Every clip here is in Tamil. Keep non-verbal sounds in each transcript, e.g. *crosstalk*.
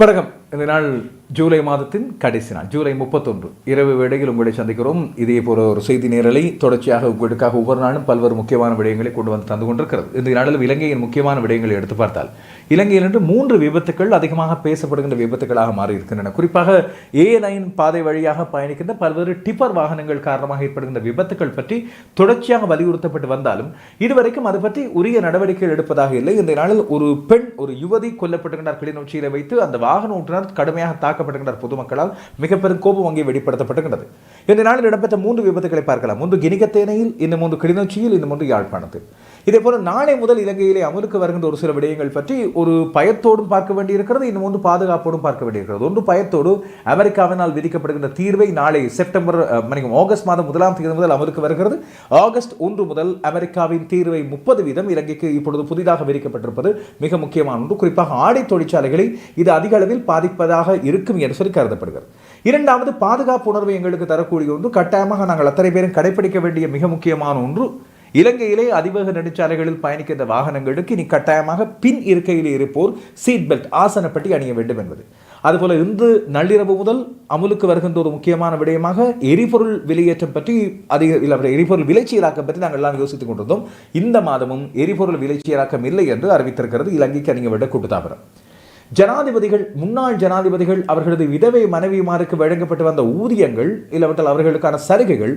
வணக்கம் இந்த நாள் ஜூலை மாதத்தின் கடைசி நாள் ஜூலை முப்பத்தொன்று. இரவு வேளையில் உங்களை சந்திக்கிறோம். இதே போல ஒரு செய்தி நேரலை தொடர்ச்சியாக உங்களுக்காக ஒவ்வொரு நாளும் பல்வேறு முக்கியமான விடயங்களை கொண்டு வந்து தந்து கொண்டிருக்கிறது. இந்த நாளில் இலங்கையின் முக்கியமான விடயங்களை எடுத்து பார்த்தால் இலங்கையில் இன்று மூன்று விபத்துக்கள் அதிகமாக பேசப்படுகின்ற விபத்துக்களாக மாறி இருக்கின்றன குறிப்பாக ஏ நைன் பாதை வழியாக பயணிக்கின்ற பல்வேறு டிப்பர் வாகனங்கள் காரணமாக ஏற்படுகின்ற விபத்துக்கள் பற்றி தொடர்ச்சியாக வலியுறுத்தப்பட்டு வந்தாலும் இதுவரைக்கும் அது பற்றி உரிய நடவடிக்கைகள் எடுப்பதாக இல்லை. இந்த நாளில் ஒரு பெண் ஒரு யுவதி கொல்லப்பட்டுகின்றார் கிளிநொச்சியில் வைத்து அந்த வாகன ஓட்டுநர் கடுமையாக தாக்கப்படுகின்றார் பொதுமக்களால் மிக பெரும் கோபம் அங்கே வெளிப்படுத்தப்படுகின்றது இந்த நாளில் இடம்பெற்ற மூன்று விபத்துகளை பார்க்கலாம். ஒன்று கினிகத்தேனையில் இன்னும் ஒன்று கிளிநொச்சியில் இன்னும் ஒன்று யாழ்ப்பாணத்தில். இதே போல நாளை முதல் இலங்கையிலே அமலுக்கு வருகின்ற ஒரு சில விடயங்கள் பற்றி ஒரு பயத்தோடும் பார்க்க வேண்டியிருக்கிறது இன்னும் ஒன்று பாதுகாப்போடும் பார்க்க வேண்டியிருக்கிறது. ஒன்று பயத்தோடு அமெரிக்காவினால் விதிக்கப்படுகின்ற தீர்வை நாளை செப்டம்பர் மணிக்கும் ஆகஸ்ட் மாதம் முதலாம் தேதி முதல் அமலுக்கு வருகிறது. ஆகஸ்ட் ஒன்று முதல் அமெரிக்காவின் தீர்வை முப்பது வீதம் இலங்கைக்கு இப்பொழுது புதிதாக விதிக்கப்பட்டிருப்பது மிக முக்கியமான ஒன்று. குறிப்பாக ஆடை தொழிற்சாலைகளை இது அதிக அளவில் பாதிப்பதாக இருக்கும் என்று சொல்லி கருதப்படுகிறது. இரண்டாவது பாதுகாப்பு உணர்வை எங்களுக்கு தரக்கூடிய ஒன்று. கட்டாயமாக நாங்கள் அத்தனை பேரும் கடைபிடிக்க வேண்டிய மிக முக்கியமான ஒன்று. இலங்கையிலே அதிவேக நெடுஞ்சாலைகளில் பயணிக்கின்ற வாகனங்களுக்கு இனி கட்டாயமாக பின் இருக்கையில் இருப்போர் சீட் பெல்ட் ஆசனப்பட்டி அணிய வேண்டும் என்பது. அதுபோல இன்று நள்ளிரவு முதல் அமுலுக்கு வருகின்ற ஒரு முக்கியமான விடயமாக எரிபொருள் விலையேற்றம் பற்றி அதிக இல்லை எரிபொருள் விலைச்சீராக்கம் பற்றி நாங்கள் எல்லாம் யோசித்துக் கொண்டிருந்தோம். இந்த மாதமும் எரிபொருள் விலைச்சீராக்கம் இல்லை என்று அறிவித்திருக்கிறது இலங்கைக்கு அணிய விட கூட்டுத்தாபனம் ஜனாதிபதிகள் முன்னாள் ஜனாதிபதிகள் அவர்களது விதவை மனைவிமாருக்கு வழங்கப்பட்டு வந்த ஊதியங்கள் இல்லவற்றால் அவர்களுக்கான சலுகைகள்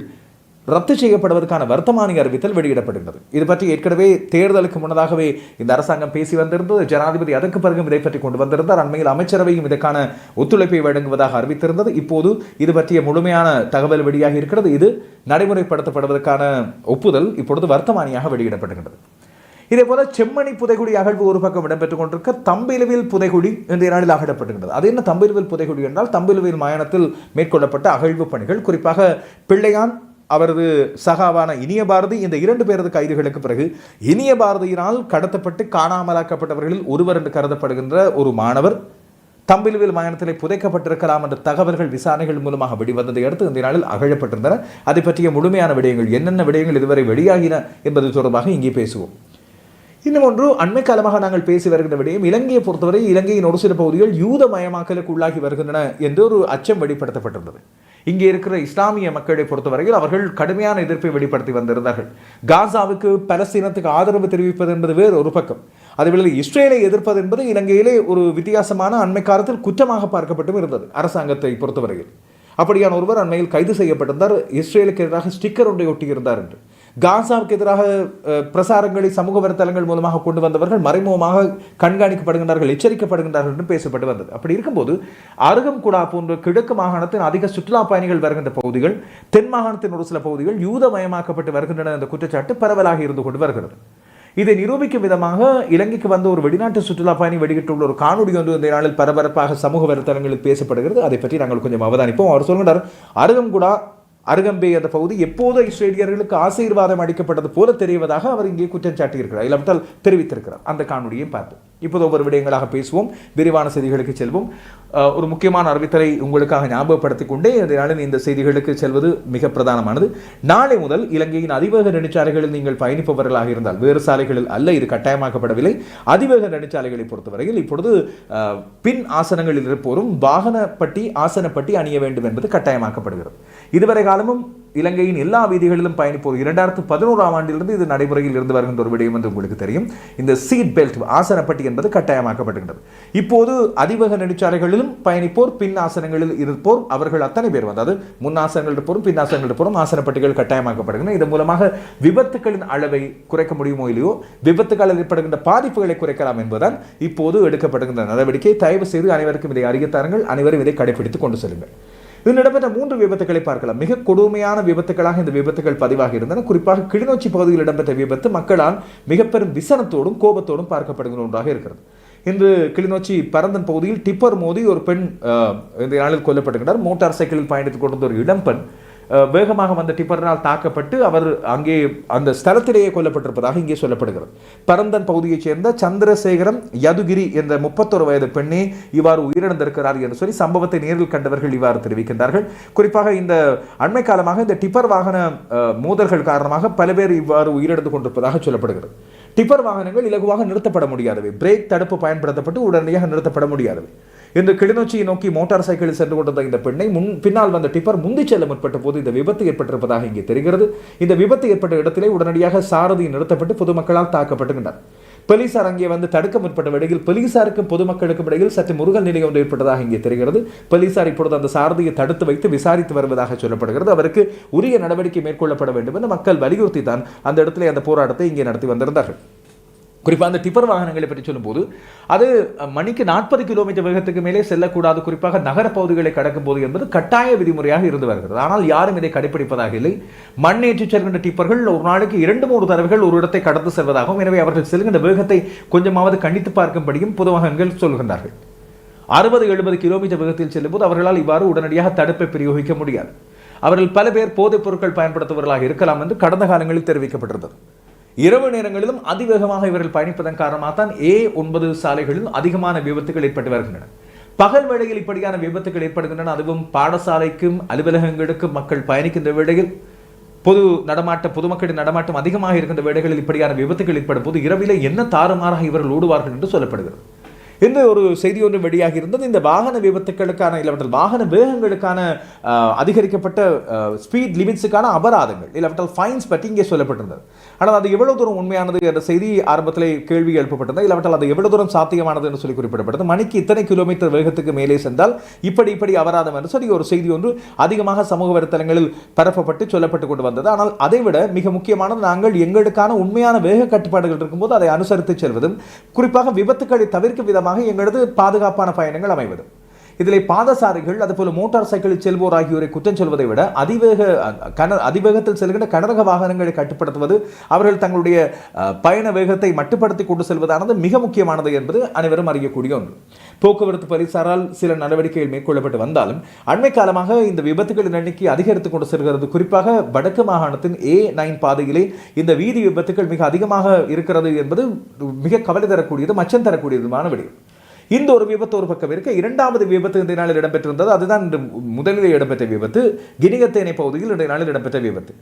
ரத்து செய்யப்படுவதற்கான வர்த்தமானி அறிவித்தல் வெளியிடப்படுகிறது. இது பற்றி ஏற்கனவே தேர்தலுக்கு முன்னதாகவே இந்த அரசாங்கம் பேசி வந்திருந்தது. ஜனாதிபதி அதற்கு பிறகும் இதை பற்றி கொண்டு வந்திருந்தார். அண்மையில் அமைச்சரவையும் இதற்கான ஒத்துழைப்பை வழங்குவதாக அறிவித்திருந்தது. இப்போது இது பற்றிய முழுமையான தகவல் வெளியாகி இருக்கிறது. இது நடைமுறைப்படுத்தப்படுவதற்கான ஒப்புதல் இப்பொழுது வர்த்தமானியாக வெளியிடப்படுகின்றது. இதே போல செம்மணி புதைகுடி அகழ்வு ஒரு பக்கம் இடம்பெற்றுக் கொண்டிருக்க தம்பிலுவில் புதைகுடி இன்றைய நாளில் அகழப்படுகின்றது அது என்ன தம்பிலுவில் புதைகுடி என்றால் தம்பிலுவில் மாயணத்தில் மேற்கொள்ளப்பட்ட அகழ்வு பணிகள் குறிப்பாக பிள்ளையான் அவரது சகாவான இனிய பாரதி இந்த இரண்டு பேரது கைதுகளுக்கு பிறகு இனிய பாரதியினால் கடத்தப்பட்டு காணாமலாக்கப்பட்டவர்களில் ஒருவர் என்று கருதப்படுகின்ற ஒரு மாணவர் தம்பிலுவில் மயானத்திலே புதைக்கப்பட்டிருக்கலாம் என்ற தகவல்கள் விசாரணைகள் மூலமாக வெளிவந்ததை அடுத்து இந்த நாளில் அகழப்பட்டிருந்தன. அதை பற்றிய முழுமையான விடயங்கள் என்னென்ன விடயங்கள் இதுவரை வெளியாகின என்பது தொடர்பாக இங்கே பேசுவோம். இன்னும் ஒன்று அண்மை காலமாக நாங்கள் பேசி வருகின்ற விடயம் இலங்கையை பொறுத்தவரை இலங்கையின் ஒரு சில பகுதிகள் யூத மயமாக்கலுக்கு உள்ளாகி வருகின்றன என்று ஒரு அச்சம் வெளிப்படுத்தப்பட்டிருந்தது. இங்கே இருக்கிற இஸ்லாமிய மக்களை பொறுத்தவரையில் அவர்கள் கடுமையான எதிர்ப்பை வெளிப்படுத்தி வந்திருந்தார்கள். காசாவுக்கு பலஸ்தீனத்துக்கு ஆதரவு தெரிவிப்பது என்பது வேறு ஒரு பக்கம். அதேவேளை இஸ்ரேலை எதிர்ப்பது என்பது இலங்கையிலே ஒரு வித்தியாசமான அண்மை காலத்தில் குற்றமாக பார்க்கப்பட்டும் இருந்தது அரசாங்கத்தை பொறுத்தவரையில். அப்படியான ஒருவர் அண்மையில் கைது செய்யப்பட்டிருந்தார் இஸ்ரேலுக்கு எதிராக ஸ்டிக்கர் ஒன்றை ஒட்டியிருந்தார் என்று. காசாவுக்கு எதிராக பிரசாரங்களை சமூக வலைத்தளங்கள் மூலமாக கொண்டு வந்தவர்கள் மறைமுகமாக கண்காணிக்கப்படுகின்றார்கள் எச்சரிக்கப்படுகின்றார்கள் என்று பேசப்பட்டு வந்தது. அப்படி இருக்கும்போது அருகம்குடா போன்ற கிழக்கு மாகாணத்தின் அதிக சுற்றுலா பயணிகள் வருகின்ற பகுதிகள் தென் மாகாணத்தின் ஒரு சில பகுதிகள் யூதமயமாக்கப்பட்டு வருகின்றன என்ற குற்றச்சாட்டு பரவலாக இருந்து கொண்டு வருகிறது. இதை நிரூபிக்கும் விதமாக இலங்கைக்கு வந்த ஒரு வெளிநாட்டு சுற்றுலா பயணி வெளியிட்டுள்ள ஒரு காணொலி ஒன்று இந்த நாளில் பரபரப்பாக சமூக வலைத்தளங்களில் பேசப்படுகிறது. அதை பற்றி நாங்கள் கொஞ்சம் அவதானிப்போம். அவர் சொல்கிறார் அருகம்குடா அருகம்பே அந்த பகுதி எப்போது இஸ்ரேலியர்களுக்கு ஆசீர்வாதம் அளிக்கப்பட்டது போல தெரிவதாக அவர் இங்கே குற்றம் சாட்டியிருக்கிறார். இல்லாவிட்டால் தெரிவித்திருக்கிறார். அந்த காணொலியை பார்ப்போம். இப்போது ஒவ்வொரு விடயங்களாக பேசுவோம். விரிவான செய்திகளுக்கு செல்வோம். ஒரு முக்கியமான அறிவித்தலை உங்களுக்காக ஞாபகப்படுத்திக் கொண்டே இந்த இந்த செய்திகளுக்கு செல்வது மிக பிரதானமானது. நாளை முதல் இலங்கையின் அதிவேக நெடுச்சாலைகளில் நீங்கள் பயணிப்பவர்களாக இருந்தால் வேறு சாலைகளில் அல்ல இது கட்டாயமாக்கப்படவில்லை. அதிவேக நெடுச்சாலைகளை பொறுத்தவரையில் இப்பொழுது பின் ஆசனங்களில் இருப்போரும் வாகனப்பட்டி ஆசனப்பட்டி அணிய வேண்டும் என்பது கட்டாயமாக்கப்படுகிறது. இதுவரை காலமும் இலங்கையின் எல்லா வீதிகளிலும் பயணிப்போர் இரண்டாயிரத்து பதினோராம் ஆண்டிலிருந்து இது நடைமுறையில் இருந்து வருகின்ற ஒரு விடயம் என்று உங்களுக்கு தெரியும். இந்த சீட் பெல்ட் ஆசனப்பட்டி என்பது கட்டாயமாக்கப்படுகின்றது இப்போது அதிவேக நெடுச்சாலைகளிலும் பயணிப்போர் பின் ஆசனங்களில் இருப்போர் அவர்கள் அத்தனை பேர் அதாவது முன் ஆசனங்கள் இருப்போரும் பின் ஆசனங்கள் இருப்போரும் ஆசனப்பட்டிகள் கட்டாயமாக்கப்படுகின்றன. இதன் மூலமாக விபத்துகளின் அளவை குறைக்க முடியுமோ இல்லையோ விபத்துகளில் ஏற்படுகின்ற பாதிப்புகளை குறைக்கலாம் என்பதுதான் இப்போது எடுக்கப்படுகின்ற நடவடிக்கை. தயவு செய்து அனைவருக்கும் இதை அறியத்தாருங்கள் அனைவரும் இதை கடைபிடித்துக் கொண்டு செல்லுங்கள். இதில் இடம்பெற்ற மூன்று விபத்துகளை பார்க்கலாம். மிக கொடுமையான விபத்துகளாக இந்த விபத்துகள் பதிவாகி இருந்தன. குறிப்பாக கிளிநொச்சி பகுதியில் இடம்பெற்ற விபத்து மக்களால் மிக பெரும் விசனத்தோடும் கோபத்தோடும் பார்க்கப்படுகிற ஒன்றாக இருக்கிறது. இன்று கிளிநொச்சி பரந்தன் பகுதியில் டிப்பர் மோதி ஒரு பெண் இந்த நாளில் கொல்லப்பட்டிருக்கிறார். மோட்டார் சைக்கிளில் பயணித்துக் கொண்டிருந்த ஒரு இளம்பெண் வேகமாக வந்த டிப்பரினால் தாக்கப்பட்டு அவர் அங்கே அந்த ஸ்தலத்திலேயே கொல்லப்பட்டிருப்பதாக இங்கே சொல்லப்படுகிறது. பரந்தன் பகுதியைச் சேர்ந்த சந்திரசேகரம் யதுகிரி என்ற முப்பத்தொரு வயது பெண்ணே இவ்வாறு உயிரிழந்திருக்கிறார் என்று சொல்லி சம்பவத்தை நேரில் கண்டவர்கள் இவ்வாறு தெரிவிக்கின்றார்கள். குறிப்பாக இந்த அண்மை காலமாக இந்த டிப்பர் வாகன மோதல்கள் காரணமாக பல பேர் இவ்வாறு உயிரிழந்து கொண்டிருப்பதாக சொல்லப்படுகிறது. டிப்பர் வாகனங்கள் இலகுவாக நிறுத்தப்பட முடியாதவை. பிரேக் தடுப்பு பயன்படுத்தப்பட்டு உடனடியாக நிறுத்தப்பட முடியாதவை. என்று கிளிநொச்சியை நோக்கி மோட்டார் சைக்கிளில் சென்று கொண்டிருந்த இந்த பெண்ணை முன் பின்னால் வந்த டிப்பர் முந்தி செல்ல முற்பட்ட போது இந்த விபத்து ஏற்பட்டிருப்பதாக இங்கே தெரிகிறது. இந்த விபத்து ஏற்பட்ட இடத்திலே உடனடியாக சாரதி நிறுத்தப்பட்டு பொதுமக்களால் தாக்கப்பட்டுகின்றனர் போலீசார் அங்கே வந்து தடுக்க முற்பட்ட வேளையில் போலீசாருக்கும் பொதுமக்களுக்கும் இடையில் சற்று முருகல் நிலை ஒன்று ஏற்பட்டதாக இங்கே தெரிகிறது. போலீசார் இப்பொழுது அந்த சாரதியை தடுத்து வைத்து விசாரித்து வருவதாக சொல்லப்படுகிறது. அவருக்கு உரிய நடவடிக்கை மேற்கொள்ளப்பட வேண்டும் என்று மக்கள் வலியுறுத்தி தான் அந்த இடத்திலே அந்த போராட்டத்தை இங்கே நடத்தி வந்திருந்தார்கள். குறிப்பாக அந்த டிப்பர் வாகனங்களை பற்றி சொல்லும்போது அது மணிக்கு நாற்பது கிலோமீட்டர் வேகத்துக்கு மேலே செல்லக்கூடாது. குறிப்பாக நகர பகுதிகளை கடக்கும் போது என்பது கட்டாய விதிமுறையாக இருந்து வருகிறது. ஆனால் யாரும் இதை கடைபிடிப்பதாக இல்லை. மண் ஏற்றி செல்கின்ற டிப்பர்கள் ஒரு நாளைக்கு இரண்டு மூன்று தடவைகள் ஒரு இடத்தை கடந்து செல்வதாகவும் எனவே அவர்கள் செல்கின்ற வேகத்தை கொஞ்சமாவது கண்டித்து பார்க்கும்படியும் பொதுவாகங்கள் சொல்கின்றார்கள். அறுபது எழுபது கிலோமீட்டர் வேகத்தில் செல்லும்போது அவர்களால் இவ்வாறு உடனடியாக தடுப்பை பிரயோகிக்க முடியாது. அவர்கள் பல பேர் போதைப் பொருட்கள் பயன்படுத்துபவர்களாக இருக்கலாம் என்று கடந்த காலங்களில் தெரிவிக்கப்பட்டிருந்தது. இரவு நேரங்களிலும் அதிவேகமாக இவர்கள் பயணிப்பதன் காரணமாக தான் ஏ ஒன்பது சாலைகளில் அதிகமான விபத்துகள் ஏற்பட்டு வருகின்றன. பகல் வேளையில் இப்படியான விபத்துகள் ஏற்படுகின்றன. அதுவும் பாடசாலைக்கும் அலுவலகங்களுக்கும் மக்கள் பயணிக்கின்ற வேளையில் பொது நடமாட்ட பொதுமக்களின் நடமாட்டம் அதிகமாக இருக்கின்ற வேடைகளில் இப்படியான விபத்துகள் ஏற்படும் போது இரவிலே என்ன தாறுமாறாக இவர்கள் ஓடுவார்கள் என்று சொல்லப்படுகிறது. என்று ஒரு செய்தி ஒன்று வெளியாகி இருந்தது இந்த வாகன விபத்துக்களுக்கான இல்லாவிட்டால் வாகன வேகங்களுக்கான அதிகரிக்கப்பட்ட ஸ்பீட் லிமிட்ஸுக்கான அபராதங்கள் இல்லாவற்றால் ஃபைன்ஸ் பற்றி இங்கே சொல்லப்பட்டிருந்தது. ஆனால் அது எவ்வளவு தூரம் உண்மையானது என்ற செய்தி ஆரம்பத்திலே கேள்வி எழுப்பப்பட்டது இல்லாவற்றால் அது எவ்வளவு தூரம் சாத்தியமானது என்று சொல்லி குறிப்பிடப்பட்டது. மணிக்கு இத்தனை கிலோமீட்டர் வேகத்துக்கு மேலே சென்றால் இப்படி இப்படி அபராதம் என்று சொல்லி ஒரு செய்தி ஒன்று அதிகமாக சமூக வலைத்தளங்களில் பரப்பப்பட்டு சொல்லப்பட்டு கொண்டு வந்தது. ஆனால் அதைவிட மிக முக்கியமானது நாங்கள் எங்களுக்கான உண்மையான வேக கட்டுப்பாடுகள் இருக்கும்போது அதை அனுசரித்து செல்வதும் குறிப்பாக விபத்துக்களை தவிர்க்கும் விதமாக எங்களது பாதுகாப்பான பயணங்கள் அமைவது. இதில் பாதசாரிகள் அதுபோல மோட்டார் சைக்கிளில் செல்வோர் ஆகியோரை குற்றம் சொல்வதை விட அதிவேக கன அதிவேகத்தில் செல்கின்ற கனரக வாகனங்களை கட்டுப்படுத்துவது அவர்கள் தங்களுடைய பயண வேகத்தை மட்டுப்படுத்தி கொண்டு செல்வதானது மிக முக்கியமானது என்பது அனைவரும் அறியக்கூடிய ஒன்று. போக்குவரத்து போலீசாரால் சில நடவடிக்கைகள் மேற்கொள்ளப்பட்டு வந்தாலும் அண்மை காலமாக இந்த விபத்துகளின் எண்ணிக்கை அதிகரித்துக் கொண்டு செல்கிறது. குறிப்பாக வடக்கு மாகாணத்தின் ஏ நைன் பாதையிலே இந்த வீதி விபத்துகள் மிக அதிகமாக இருக்கிறது என்பது மிக கவலை தரக்கூடியது மச்சம் தரக்கூடியதுமான விடயம். இந்த ஒரு விபத்து ஒரு பக்கம் இருக்க. இரண்டாவது விபத்து இந்த நாளில் இடம்பெற்றிருந்தது. அதுதான் இன்று முதலில் இடம்பெற்ற விபத்து. கினிகத்தேனை பகுதியில் இன்றைய நாளில் இடம்பெற்ற விபத்து.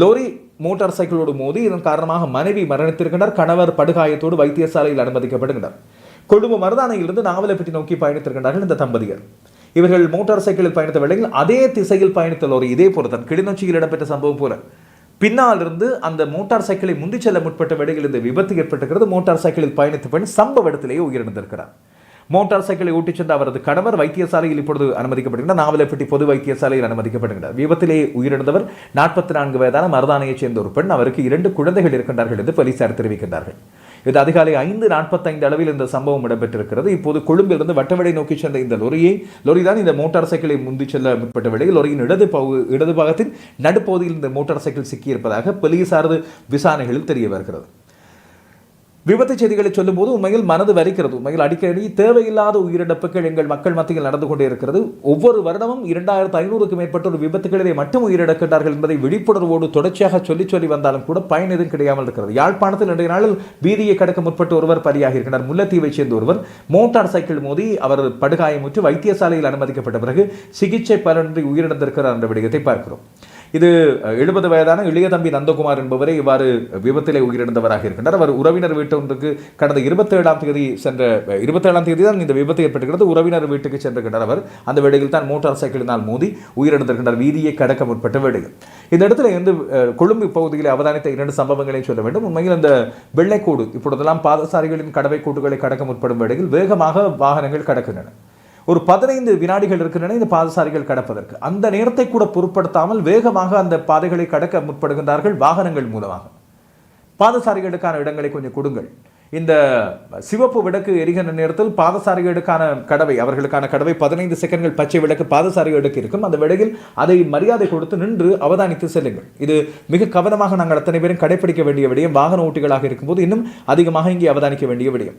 லோரி மோட்டார் சைக்கிளோடு மோதி இதன் காரணமாக மனைவி மரணித்திருக்கின்றார். கணவர் படுகாயத்தோடு வைத்தியசாலையில் அனுமதிக்கப்படுகின்றார். கொழும்பு மருதானையிலிருந்து நாவலப்பட்டி நோக்கி பயணித்திருக்கின்றார்கள் இந்த தம்பதியர் இவர்கள் மோட்டார் சைக்கிளில் பயணித்த வேளையில் அதே திசையில் பயணித்த லோரி இதே போல தான் கிளிநொச்சியில் இடம்பெற்ற சம்பவம் போல. பின்னால் இருந்து அந்த மோட்டார் சைக்கிளை முந்தி செல்ல முற்பட்ட வேளையில் இந்த விபத்து ஏற்பட்டிருக்கிறது. மோட்டார் சைக்கிளில் பயணித்த பெண் சம்பவ இடத்திலேயே உயிரிழந்திருக்கிறார். மோட்டார் சைக்கிளை ஓட்டிச் சென்ற அவரது கணவர் வைத்தியசாலையில் இப்பொழுது அனுமதிக்கப்படுகிறார் நாவலப்பட்டி பொது வைத்தியசாலையில் அனுமதிக்கப்படுகிறார் விபத்திலே உயிரிழந்தவர் நாற்பத்தி நான்கு வயதான மருதானையைச் சேர்ந்த ஒரு பெண். அவருக்கு இரண்டு குழந்தைகள் இருக்கின்றார்கள் என்று போலீசார் தெரிவிக்கின்றார்கள். இது அதிகாலை ஐந்து நாற்பத்தைந்து அளவில் இந்த சம்பவம் இடம்பெற்றிருக்கிறது. இப்போது கொழும்பிலிருந்து வட்டவடை நோக்கி சென்ற இந்த லொரியை லொரி தான் இந்த மோட்டார் சைக்கிளை முந்தி செல்ல முற்பட்ட வேளையில் லொரியின் இடது பகு இடது பாகத்தின் நடுப்பகுதியில் இந்த மோட்டார் சைக்கிள் சிக்கியிருப்பதாக போலீசாரது விசாரணைகளில் தெரிய வருகிறது. விபத்து செய்திகளை சொல்லும்போது உண்மையில் மனது வரிக்கிறது உண்மையில் அடிக்கடி தேவையில்லாத உயிரிழப்புகள் எங்கள் மக்கள் மத்தியில் நடந்து கொண்டே இருக்கிறது. ஒவ்வொரு வருடமும் இரண்டாயிரத்து ஐநூறுக்கு மேற்பட்ட ஒரு விபத்துகளிலே மட்டும் உயிரிழக்கின்றார்கள் என்பதை விழிப்புணர்வோடு தொடர்ச்சியாக சொல்லி சொல்லி வந்தாலும் கூட பயன் எதுவும் கிடையாமல் இருக்கிறது. யாழ்ப்பாணத்தில் இன்றைய நாளில் வீதியை கடக்க முற்பட்டு ஒருவர் பலியாகி இருக்கிறார் முல்லைத்தீவை சேர்ந்த ஒருவர் மோட்டார் சைக்கிள் மோதி அவர் படுகாயமுற்று வைத்தியசாலையில் அனுமதிக்கப்பட்ட பிறகு சிகிச்சை பலனின்றி உயிரிழந்திருக்கிறார் என்ற விடயத்தை பார்க்கிறோம். இது எழுபது வயதான இளைய தம்பி நந்தகுமார் என்பவரை இவ்வாறு விபத்திலே உயிரிழந்தவராக இருக்கின்றார். அவர் உறவினர் வீட்டு ஒன்றுக்கு கடந்த இருபத்தேழாம் தேதி சென்ற இருபத்தேழாம் தேதி தான் இந்த விபத்து ஏற்பட்டிருக்கிறது. உறவினர் வீட்டுக்கு சென்றிருக்கின்றார் அவர். அந்த வேளையில் தான் மோட்டார் சைக்கிளினால் மோதி உயிரிழந்திருக்கின்றார். வீதியை கடக்க முற்பட்ட வேளையில் இந்த இடத்துல வந்து கொழும்பு பகுதியில் அவதானித்த இரண்டு சம்பவங்களை சொல்ல வேண்டும். உண்மையில் இந்த வெள்ளைக்கோடு இப்பொழுதெல்லாம் பாதசாரிகளின் கடவை கூட்டுகளை கடக்க முற்படும் வேளையில் வேகமாக வாகனங்கள் கடக்கின்றன. ஒரு பதினைந்து வினாடிகள் இருக்கின்றன இந்த பாதசாரிகள் கடப்பதற்கு. அந்த நேரத்தை கூட பொருட்படுத்தாமல் வேகமாக அந்த பாதைகளை கடக்க முற்படுகின்றார்கள் வாகனங்கள் மூலமாக. பாதசாரிகளுக்கான இடங்களை கொஞ்சம் கொடுங்கள். இந்த சிவப்பு விளக்கு எரிகின்ற நேரத்தில் பாதசாரிகளுக்கான கடவை அவர்களுக்கான கடவை பதினைந்து செகண்ட்கள் பச்சை விளக்கு பாதசாரிகளுக்கு இருக்கும். அந்த விடையில் அதை மரியாதை கொடுத்து நின்று அவதானித்து செல்லுங்கள். இது மிக கவனமாக நாங்கள் அத்தனை பேரும் கடைபிடிக்க வேண்டிய விடயம். வாகன ஓட்டிகளாக இருக்கும்போது இன்னும் அதிகமாக இங்கே அவதானிக்க வேண்டிய விடயம்.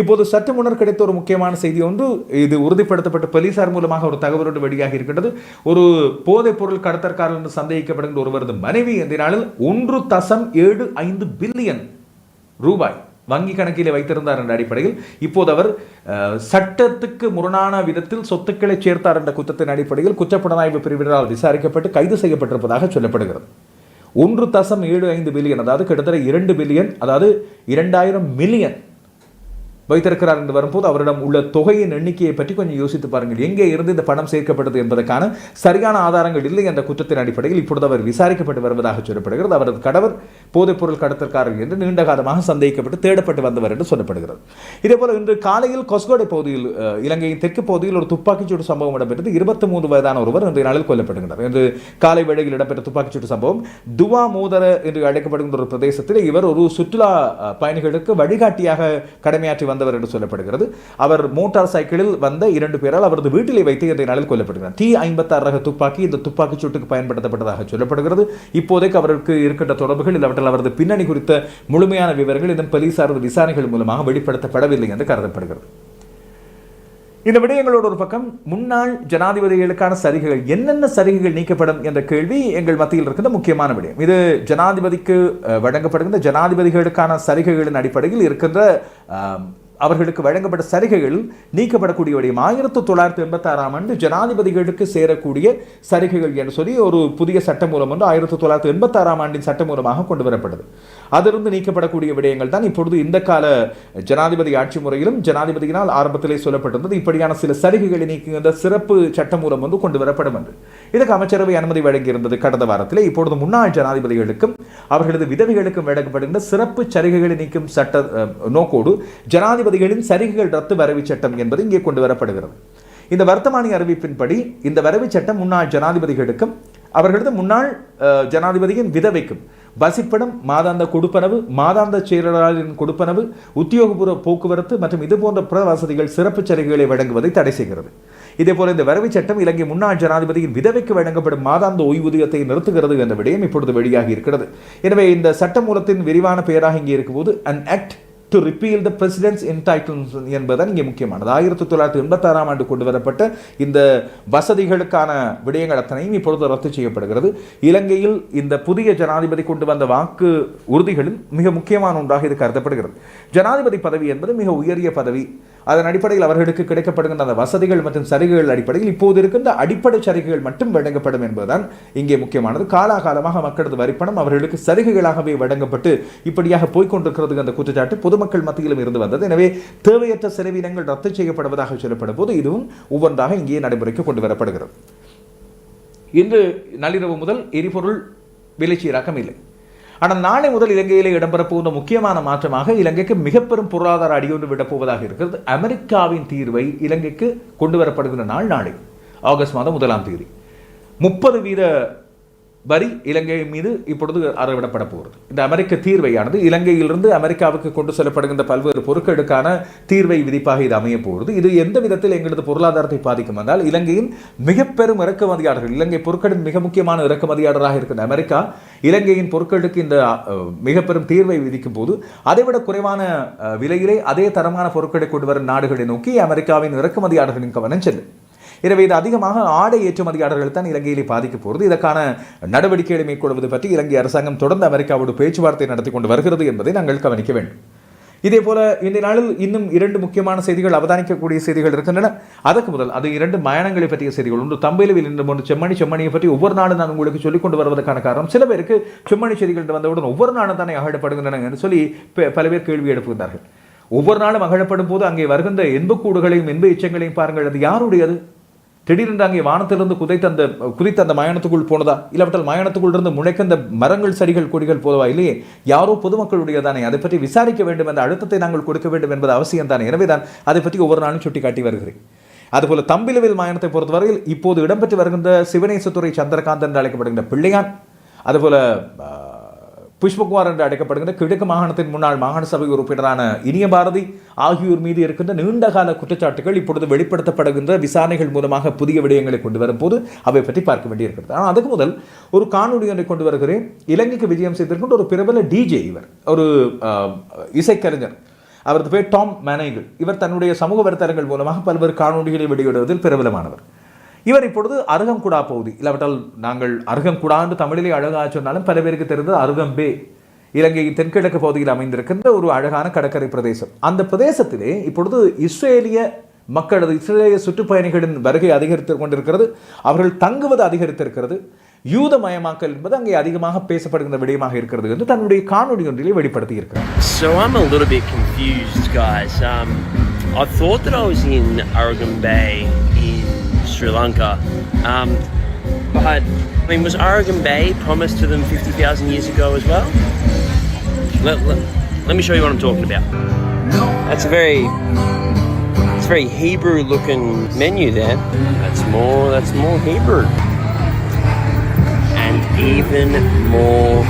இப்போது சற்று முன்னர் கிடைத்த ஒரு முக்கியமான செய்தி ஒன்று இது உறுதிப்படுத்தப்பட்ட போலீசார் மூலமாக ஒரு தகவலோடு வெளியாகி இருக்கின்றது. ஒரு போதைப் பொருள் கடத்தற்காரர் என்று சந்தேகிக்கப்படுகின்ற ஒருவரது மனைவி இந்த நாளில் ஒன்று தசம் ஏழு ஐந்து பில்லியன் ரூபாய் வங்கி கணக்கிலே வைத்திருந்தார் என்ற அடிப்படையில். இப்போது அவர் சட்டத்துக்கு முரணான விதத்தில் சொத்துக்களை சேர்த்தார் என்ற குற்றத்தின் அடிப்படையில் குற்றப்புலனாய்வு பிரிவினரால் விசாரிக்கப்பட்டு கைது செய்யப்பட்டிருப்பதாக சொல்லப்படுகிறது. ஒன்று தசம் ஏழு ஐந்து பில்லியன் அதாவது கிட்டத்தட்ட இரண்டு பில்லியன் அதாவது இரண்டாயிரம் மில்லியன் வைத்திருக்கிறார் என்று வரும்போது அவரிடம் உள்ள தொகையின் எண்ணிக்கையை பற்றி கொஞ்சம் யோசித்து பாருங்கள். எங்கே இருந்து இந்த பணம் சேர்க்கப்பட்டது என்பதற்கான சரியான ஆதாரங்கள் இல்லை என்ற குற்றத்தின் அடிப்படையில் இப்பொழுது அவர் விசாரிக்கப்பட்டு வருவதாக சொல்லப்படுகிறது. அவரது கடவர் போதைப்பொருள் கடத்தற்காரர் என்று நீண்ட காலமாக சந்தேகிக்கப்பட்டு தேடப்பட்டு வந்தவர் என்று சொல்லப்படுகிறது. இதேபோல இன்று காலையில் கொஸ்கோடை பகுதியில் இலங்கையின் தெற்கு பகுதியில் ஒரு துப்பாக்கிச்சூடு சம்பவம் இடம்பெற்றது. இருபத்தி மூன்று வயதான ஒருவர் இன்றைய நாளில் கொல்லப்படுகிறார் இன்று காலை வேளையில் இடம்பெற்ற துப்பாக்கிச்சூடு சம்பவம் துவா மூதர என்று அழைக்கப்படுகின்ற ஒரு பிரதேசத்தில் இவர் ஒரு சுற்றுலா பயணிகளுக்கு வழிகாட்டியாக கடமையாற்றி வந்த வந்தவர் என்று சொல்லப்படுகிறது. அவர் மோட்டார் சைக்கிளில் வந்த இரண்டு பேரால் அவரது வீட்டிலே வைத்து இன்றைய நாளில் கொல்லப்படுகிறார். டி ஐம்பத்தாறு ரக துப்பாக்கி இந்த துப்பாக்கிச் சூட்டுக்கு பயன்படுத்தப்பட்டதாக சொல்லப்படுகிறது. இப்போதைக்கு அவருக்கு இருக்கின்ற தொடர்புகள் இல்லாவற்றில் அவரது பின்னணி குறித்த முழுமையான விவரங்கள் இதன் போலீசாரது விசாரணைகள் மூலமாக வெளிப்படுத்தப்படவில்லை என்று கருதப்படுகிறது. இந்த விடயங்களோட ஒரு பக்கம் முன்னாள் ஜனாதிபதிகளுக்கான சரிகைகள் என்னென்ன சரிகைகள் நீக்கப்படும் என்ற கேள்வி எங்கள் மத்தியில் இருக்கின்ற முக்கியமான விடயம். இது ஜனாதிபதிக்கு வழங்கப்படுகின்ற ஜனாதிபதிகளுக்கான சரிகைகளின் அடிப்படையில் இருக்கின்ற அவர்களுக்கு வழங்கப்பட்ட சலுகைகள் நீக்கப்படக்கூடிய விடயம் ஆயிரத்தி தொள்ளாயிரத்தி எண்பத்தி ஆறாம் ஆண்டு ஜனாதிபதிகளுக்கு சேரக்கூடிய சலுகைகள் என்று சொல்லி ஒரு புதிய சட்டமூலம் ஒன்று ஆயிரத்தி தொள்ளாயிரத்தி எண்பத்தாறாம் ஆண்டின் ஆண்டின் சட்டமூலமாக கொண்டு வரப்பட்டது. அதிலிருந்து நீக்கப்படக்கூடிய விடயங்கள் தான் இப்பொழுது இந்த கால ஜனாதிபதி ஆட்சி முறையிலும் ஜனாதிபதியினால் ஆரம்பத்திலே சொல்லப்பட்டிருந்தது. இப்படியான சில சலுகைகளை நீக்குகின்ற சிறப்பு சட்டமூலம் வந்து கொண்டு வரப்படும் என்று. இதுக்கு அமைச்சரவை அனுமதி வழங்கியிருந்தது கடந்த வாரத்திலே. இப்பொழுது முன்னாள் ஜனாதிபதிகளுக்கும் அவர்களது விதவிகளுக்கும் வழங்கப்படுகின்ற சிறப்பு சலுகைகளை நீக்கும் சட்ட அஹ், நோக்கோடு நீதிபதிகளின் சரிகைகள் ரத்து வரவு சட்டம் என்பது இங்கே கொண்டு வரப்படுகிறது. இந்த வர்த்தமானி அறிவிப்பின்படி இந்த வரவு சட்டம் முன்னாள் ஜனாதிபதிகளுக்கும் அவர்களது முன்னாள் ஜனாதிபதியின் விதவைக்கும் வசிப்பிடம் மாதாந்த கொடுப்பனவு மாதாந்த செயலாளரின் கொடுப்பனவு உத்தியோகபூர்வ போக்குவரத்து மற்றும் இது போன்ற பிற வசதிகள் சிறப்பு சலுகைகளை வழங்குவதை தடை செய்கிறது. இதேபோல இந்த வரவு சட்டம் இலங்கை முன்னாள் ஜனாதிபதியின் விதவைக்கு வழங்கப்படும் மாதாந்த ஓய்வூதியத்தை நிறுத்துகிறது என்ற விடயம் இப்பொழுது வெளியாகி இருக்கிறது. எனவே இந்த சட்டமூலத்தின் விரிவான பெயராக இங்கே இருக்கும்போது an act to repeal the president's entitlements என்பதுதான் இங்கே முக்கியமானது. ஆயிரத்தி தொள்ளாயிரத்தி எண்பத்தாறாம் ஆண்டு கொண்டு வரப்பட்ட இந்த வசதிகளுக்கான விடயங்கள் அத்தனையும் இப்பொழுது ரத்து செய்யப்படுகிறது. இலங்கையில் இந்த புதிய ஜனாதிபதி கொண்டு வந்த வாக்கு உறுதிகளில் மிக முக்கியமான ஒன்றாக இது கருதப்படுகிறது. ஜனாதிபதி பதவி என்பது மிக உயரிய பதவி. அதன் அடிப்படையில் அவர்களுக்கு கிடைக்கப்படுகின்ற அந்த வசதிகள் மற்றும் சலுகைகள் அடிப்படையில் இப்போது இருக்கின்ற அடிப்படை சலுகைகள் மட்டும் வழங்கப்படும் என்பதுதான் இங்கே முக்கியமானது. காலாகாலமாக மக்களது வரிப்பணம் அவர்களுக்கு சலுகைகளாகவே வழங்கப்பட்டு இப்படியாக போய்க்கொண்டிருக்கிறது அந்த குற்றச்சாட்டு பொதுமக்கள் மத்தியிலும் இருந்து வந்தது. எனவே தேவையற்ற செலவினங்கள் ரத்து செய்யப்படுவதாக சொல்லப்படும் போது இதுவும் ஒவ்வொன்றாக இங்கே நடைமுறைக்கு கொண்டு வரப்படுகிறது. இன்று நள்ளிரவு முதல் எரிபொருள் விலை சீராக்கம் இல்லை. ஆனால் நாளை முதல் இலங்கையில் இடம்பெறப் போகின்ற முக்கியமான மாற்றமாக இலங்கைக்கு மிக பெரும் பொருளாதார அடியொன்று விடப்போவதாக இருக்கிறது. அமெரிக்காவின் தீர்வை இலங்கைக்கு கொண்டு வரப்படுகின்ற நாள் நாளை ஆகஸ்ட் மாதம் முதலாம் தேதி. முப்பது வீத வரி இலங்கை மீது இப்பொழுது அறவிடப்பட போகிறது. இந்த அமெரிக்க தீர்வையானது இலங்கையிலிருந்து அமெரிக்காவுக்கு கொண்டு செல்லப்படுகின்ற பல்வேறு பொருட்களுக்கான தீர்வை விதிப்பாக இது அமைய போகிறது. இது எந்த விதத்தில் எங்களது பொருளாதாரத்தை பாதிக்கும் என்றால் இலங்கையின் மிக பெரும் இறக்குமதியாளர்கள் இலங்கை பொருட்களின் மிக முக்கியமான இறக்குமதியாளராக இருக்கின்ற அமெரிக்கா இலங்கையின் பொருட்களுக்கு இந்த மிகப்பெரும் மிக பெரும் தீர்வை விதிக்கும் போது அதைவிட குறைவான விலையிலே அதே தரமான பொருட்களை கொண்டு வரும் நாடுகளை நோக்கி அமெரிக்காவின் இறக்குமதியாளர்களின் கவனம் செல்லும். எனவே இது அதிகமாக ஆடை ஏற்றுமதியாளர்கள் தான் இலங்கையிலே பாதிக்க போகிறது. இதற்கான நடவடிக்கைகளை மேற்கொள்வது பற்றி இலங்கை அரசாங்கம் தொடர்ந்து அமெரிக்காவோடு பேச்சுவார்த்தை நடத்தி கொண்டு வருகிறது என்பதை நாங்கள் கவனிக்க வேண்டும். இதே போல இந்த நாளில் இன்னும் இரண்டு முக்கியமான செய்திகள் அவதானிக்கக்கூடிய செய்திகள் இருக்கின்றன. அதற்கு முதல் அது இரண்டு மயானங்களை பற்றிய செய்திகள். ஒன்று தம்பையில் இன்று ஒன்று செம்மணி செம்மணியை பற்றி ஒவ்வொரு நாளும் நான் உங்களுக்கு சொல்லிக் கொண்டு வருவதற்கான காரணம். சில பேருக்கு செம்மணி செய்திகள் வந்தவுடன் ஒவ்வொரு நாளும் தானே அகழப்படுகின்றன என்று சொல்லி பல பேர் கேள்வி எழுப்புகிறார்கள் ஒவ்வொரு நாளும் அகழப்படும் போது அங்கே வருகின்ற எண்புக்கூடுகளையும் எண்பு எச்சங்களையும் பாருங்கள். அது யாருடையது? திடீரென்று அங்கே வானத்திலிருந்து குதைத்த அந்த குதித்த அந்த மயானத்துக்குள் போனதா? இல்லாவிட்டால் மயானத்துக்குள் இருந்து முளைக்கின்ற மரங்கள் செடிகள் கொடிகள் போதவா இல்லையே யாரோ பொதுமக்களுடையதானே? அதை பற்றி விசாரிக்க வேண்டும் என்ற அழுத்தத்தை நாங்கள் கொடுக்க வேண்டும் என்பது அவசியம் தானே? எனவே தான் அதை பற்றி ஒவ்வொரு நாளும் சுட்டிக்காட்டி வருகிறேன். அதுபோல தம்பிலவில் மாயனத்தை பொறுத்தவரையில் இப்போது இடம்பெற்று வருகின்ற சிவனேசத்துறை சந்திரகாந்த் என்று அழைக்கப்படுகின்ற பிள்ளையான் அதுபோல புஷ்பகுமார் என்று அழைக்கப்படுகின்ற கிழக்கு மாகாணத்தின் முன்னாள் மாகாண சபை உறுப்பினரான இனிய பாரதி ஆகியோர் மீது இருக்கின்ற நீண்டகால குற்றச்சாட்டுகள் இப்பொழுது வெளிப்படுத்தப்படுகின்ற விசாரணைகள் மூலமாக புதிய விடயங்களை கொண்டு வரும்போது அவை பற்றி பார்க்க வேண்டியிருக்கிறது. ஆனால் அதுக்கு முதல் ஒரு காணொலி ஒன்றை கொண்டு வருகிறேன். இலங்கைக்கு விஜயம் செய்திருக்கின்ற ஒரு பிரபல டிஜே இவர் ஒரு இசைக்கலைஞர். அவரது பேர் டாம் மேனைகள். இவர் தன்னுடைய சமூக வலைத்தளங்கள் மூலமாக பல்வேறு காணொலிகளை வெளியிடுவதில் பிரபலமானவர். இவர் இப்பொழுது அருகங்குடா பகுதி. இல்லாவிட்டால் நாங்கள் அருகம்குடா என்று தமிழிலே அழகாக சொன்னாலும் பல பேருக்கு தெரிந்தது அருகம்பே. இலங்கையின் தென்கிழக்கு பகுதியில் அமைந்திருக்கின்ற ஒரு அழகான கடற்கரை பிரதேசம். அந்த பிரதேசத்திலே இப்பொழுது இஸ்ரேலிய மக்களது இஸ்ரேலிய சுற்றுப்பயணிகளின் வருகை அதிகரித்து கொண்டிருக்கிறது. அவர்கள் தங்குவது அதிகரித்திருக்கிறது. யூதமயமாக்கல் என்பது அங்கே அதிகமாக பேசப்படுகின்ற விடயமாக இருக்கிறது என்று தன்னுடைய காணொலி ஒன்றிலே வெளிப்படுத்தி இருக்கிறார் So I'm a little bit confused, guys. Um, I thought that I was in Aragon Bay Sri Lanka. Um, but, I mean, was Oregon Bay promised to them 50,000 years ago as well? Let, let, let me show you what I'm talking about. That's a very, it's a very Hebrew looking menu there. That's more, that's more Hebrew. And even more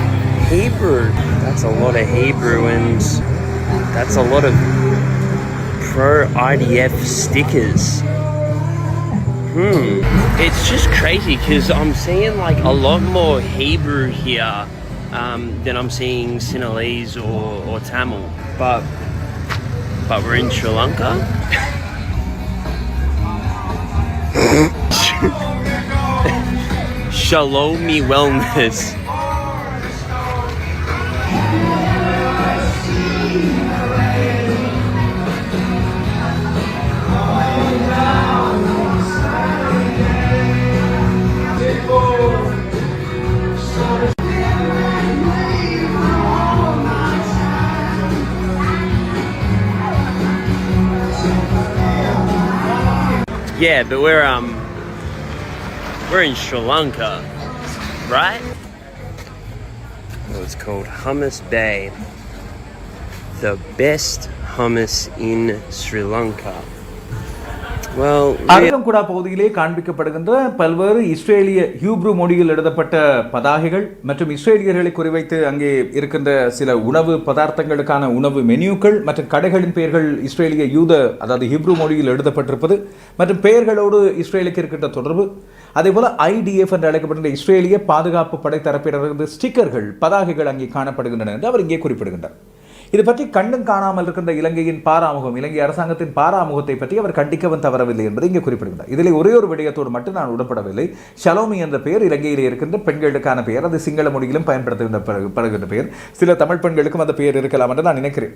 Hebrew. That's a lot of Hebrew and that's a lot of pro IDF stickers. Hmm. It's just crazy because I'm seeing like a lot more Hebrew here um, than I'm seeing Sinhalese or, or Tamil. But but we're in Sri Lanka. *laughs* Shalomi Wellness. Yeah, but we're um we're in Sri Lanka, right? It's called Hummus Bay. The best hummus in Sri Lanka. Well, பகுதியிலே காண்பிக்கப்படுகின்ற பல்வேறு இஸ்ரேலிய ஹியூப்ரு மொழியில் எழுதப்பட்ட பதாகைகள் மற்றும் இஸ்ரேலியர்களை குறிவைத்து அங்கே இருக்கின்ற சில உணவு பதார்த்தங்களுக்கான உணவு மெனியூக்கள் மற்றும் கடைகளின் பெயர்கள் இஸ்ரேலிய யூத அதாவது ஹிப்ரு மொழியில் எழுதப்பட்டிருப்பது மற்றும் பெயர்களோடு இஸ்ரேலுக்கு இருக்கின்ற தொடர்பு. அதேபோல ஐடிஎஃப் என்று அழைக்கப்படுகின்ற இஸ்ரேலிய பாதுகாப்பு படை தரப்பிலிருந்து ஸ்டிக்கர்கள் பதாகைகள் அங்கே காணப்படுகின்றன என்று அவர் இங்கே குறிப்பிடுகின்றார். இது பற்றி கண்டும் காணாமல் இருக்கின்ற இலங்கையின் பாராமுகம் இலங்கை அரசாங்கத்தின் பாராமுகத்தை பற்றி அவர் கண்டிக்கவும் தவறவில்லை என்பதை இங்கே குறிப்பிடுகிறார் இதில் ஒரே ஒரு விடயத்தோடு மட்டும் நான் உடன்படவில்லை. ஷலோமி என்ற பெயர் இலங்கையில் இருக்கின்ற பெண்களுக்கான பெயர். அது சிங்கள மொழியிலும் பயன்படுத்துகின்ற பெயர். சில தமிழ் பெண்களுக்கும் அந்த பெயர் இருக்கலாம் என்று நான் நினைக்கிறேன்.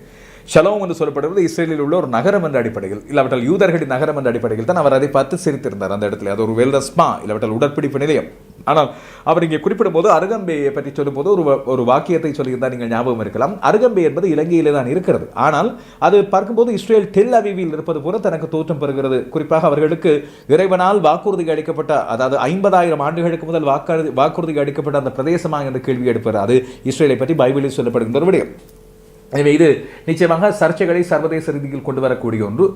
ஷலோம் என்று சொல்லப்படுவது இஸ்ரேலில் உள்ள ஒரு நகரம் என்ற அடிப்படையில். இல்லாவிட்டால் யூதர்களின் நகரம் என்ற அடிப்படையில் தான் அவர் அதை பார்த்து சிரித்திருந்தார் அந்த இடத்துல. அது ஒரு வெல்ரஸ்மா இல்லாவிட்டால் உடற்பிடிப்பு நிலையம். ஆனால் அவர் இங்கே குறிப்பிடும் போது அருகம்பையை பற்றி சொல்லும்போது ஒரு ஒரு வாக்கியத்தை சொல்லியிருந்தால் நீங்கள் ஞாபகம் இருக்கலாம். அருகம்பை என்பது இலங்கையிலே தான் இருக்கிறது. ஆனால் அது பார்க்கும்போது இஸ்ரேல் டெல் அவிவில் இருப்பது போல தனக்கு தோற்றம் பெறுகிறது. குறிப்பாக அவர்களுக்கு இறைவனால் வாக்குறுதி அளிக்கப்பட்ட அதாவது ஐம்பதாயிரம் ஆண்டுகளுக்கு முதல் வாக்குறுதி வாக்குறுதி அளிக்கப்பட்ட அந்த பிரதேசமாக என்று கேள்வி எடுப்பார் அது இஸ்ரேலை பற்றி பைபிளில் சொல்லப்படுகின்ற ஒரு விடயம். எனவே இது நிச்சயமாக சர்ச்சைகளை சர்வதேச ரீதியில் கொண்டு வரக்கூடிய ஒன்று.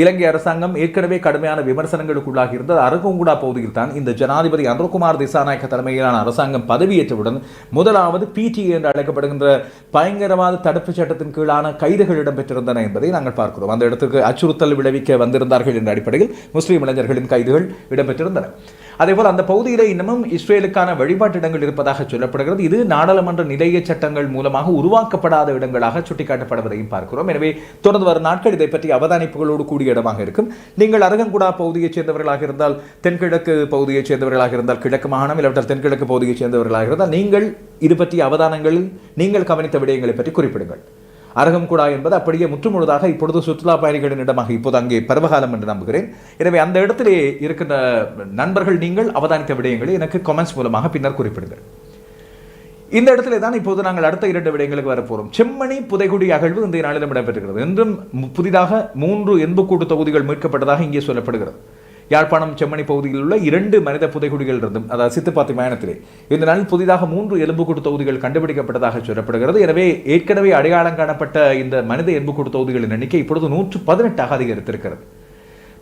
இலங்கை அரசாங்கம் ஏற்கனவே கடுமையான விமர்சனங்களுக்குள்ளாகி இருந்தது. அரகுங்குடா பகுதியில் தான் இந்த ஜனாதிபதி அனுர்குமார் திசாநாயக்க தலைமையிலான அரசாங்கம் பதவியேற்றவுடன் முதலாவது பிடிஏ என்று அழைக்கப்படுகின்ற பயங்கரவாத தடுப்புச் சட்டத்தின் கீழான கைதுகள் இடம்பெற்றிருந்தன என்பதை நாங்கள் பார்க்கிறோம். அந்த இடத்துக்கு அச்சுறுத்தல் விளைவிக்க வந்திருந்தார்கள் என்ற அடிப்படையில் முஸ்லீம் இளைஞர்களின் கைதுகள் இடம்பெற்றிருந்தன. அதேபோல் அந்த பகுதியிலே இன்னமும் இஸ்ரேலுக்கான வழிபாட்டு இடங்கள் இருப்பதாக சொல்லப்படுகிறது. இது நாடாளுமன்ற நிலைய சட்டங்கள் மூலமாக உருவாக்கப்படாத இடங்களாக சுட்டிக்காட்டப்படுவதையும் பார்க்கிறோம். எனவே தொடர்ந்து வரும் நாட்கள் இதை பற்றி அவதானிப்புகளோடு கூடிய இடமாக இருக்கும். நீங்கள் அரகங்குடா பகுதியைச் சேர்ந்தவர்களாக இருந்தால் தென்கிழக்கு பகுதியைச் சேர்ந்தவர்களாக இருந்தால் கிழக்கு மாகாணம் இல்லாவிட்டால் தென்கிழக்கு பகுதியைச் சேர்ந்தவர்களாக இருந்தால் நீங்கள் இது பற்றிய அவதானங்களில் நீங்கள் கவனித்த விடயங்களை பற்றி குறிப்பிடுங்கள். அரகம்குடா என்பது அப்படியே முற்றுமுழுதாக இப்பொழுது சுற்றுலா பயணிகளின் இடமாக இப்போது அங்கே பருவகாலம் என்று நம்புகிறேன். எனவே அந்த இடத்திலே இருக்கின்ற நண்பர்கள் நீங்கள் அவதானித்த விடயங்களை எனக்கு கமெண்ட்ஸ் மூலமாக பின்னர் குறிப்பிடுங்கள். இந்த இடத்துல தான் இப்போது நாங்கள் அடுத்த இரண்டு விடயங்களுக்கு வரப்போகிறோம் செம்மணி புதைகுடி அகழ்வு இந்த நாளிலும் இடம்பெற்றுகிறது என்றும் புதிதாக மூன்று எண்புக்கூடு தொகுதிகள் மீட்கப்பட்டதாக இங்கே சொல்லப்படுகிறது. யாழ்ப்பாணம் செம்மணி பகுதியில் உள்ள இரண்டு மனித புதைகுடிகள் இருந்தும் அதாவது சித்துப்பாத்தி மயானத்திலே. இந்த நாளில் புதிதாக மூன்று எலும்புக்கூடு தொகுதிகள் கண்டுபிடிக்கப்பட்டதாக சொல்லப்படுகிறது. எனவே ஏற்கனவே அடையாளம் காணப்பட்ட இந்த மனித எலும்புக்கூடு தொகுதிகளின் எண்ணிக்கை இப்பொழுது நூற்று பதினெட்டாக அதிகரித்திருக்கிறது.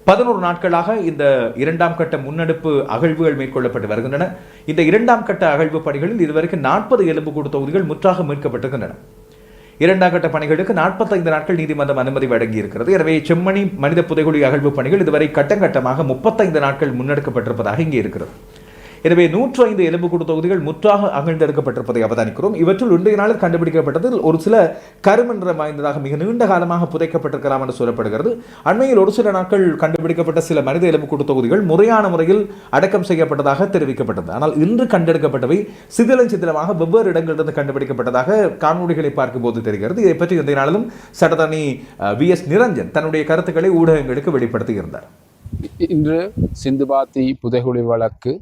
பதினோரு நாட்களாக இந்த இரண்டாம் கட்ட முன்னெடுப்பு அகழ்வுகள் மேற்கொள்ளப்பட்டு வருகின்றன. இந்த இரண்டாம் கட்ட அகழ்வு பணிகளில் இதுவரைக்கும் நாற்பது எலும்புக்கூடு தொகுதிகள் முற்றாக மீட்கப்பட்டிருக்கின்றன. இரண்டாம் கட்ட பணிகளுக்கு நாற்பத்தைந்து நாட்கள் நீதிமன்றம் அனுமதி வழங்கி இருக்கிறது எனவே செம்மணி மனித புதைகுழி அகழ்வு பணிகள் இதுவரை கட்டங்கட்டமாக முப்பத்தைந்து நாட்கள் முன்னெடுக்கப்பட்டிருப்பதாக இங்கே இருக்கிறது. எனவே நூற்று ஐந்து எலும்புக்கூடு தொகுதிகள் முற்றாக அகழ்ந்தெடுக்கப்பட்டிருப்பதை அவதானிக்கிறோம். இவற்றில் இன்றைய நாளில் கண்டுபிடிக்கப்பட்டதில் ஒரு சில கருமன்றம் வாய்ந்ததாக மிக நீண்ட காலமாக புதைக்கப்பட்டிருக்கலாம் என்று சொல்லப்படுகிறது. அண்மையில் ஒரு சில நாட்கள் கண்டுபிடிக்கப்பட்ட சில மனித எலும்புக்கூடு தொகுதிகள் முறையான முறையில் அடக்கம் செய்யப்பட்டதாக தெரிவிக்கப்பட்டது. ஆனால் இன்று கண்டெடுக்கப்பட்டவை சிதிலம் சிதிலமாக வெவ்வேறு இடங்களிலிருந்து கண்டுபிடிக்கப்பட்டதாக காணொளிகளை பார்க்கும்போது தெரிகிறது. இதை பற்றி இந்த நாளிலும் சட்டத்தரணி வி எஸ் நிரஞ்சன் தன்னுடைய கருத்துக்களை ஊடகங்களுக்கு வெளிப்படுத்தியிருந்தார். இன்று சிந்துபாத்தி புதைகுழி வழக்கு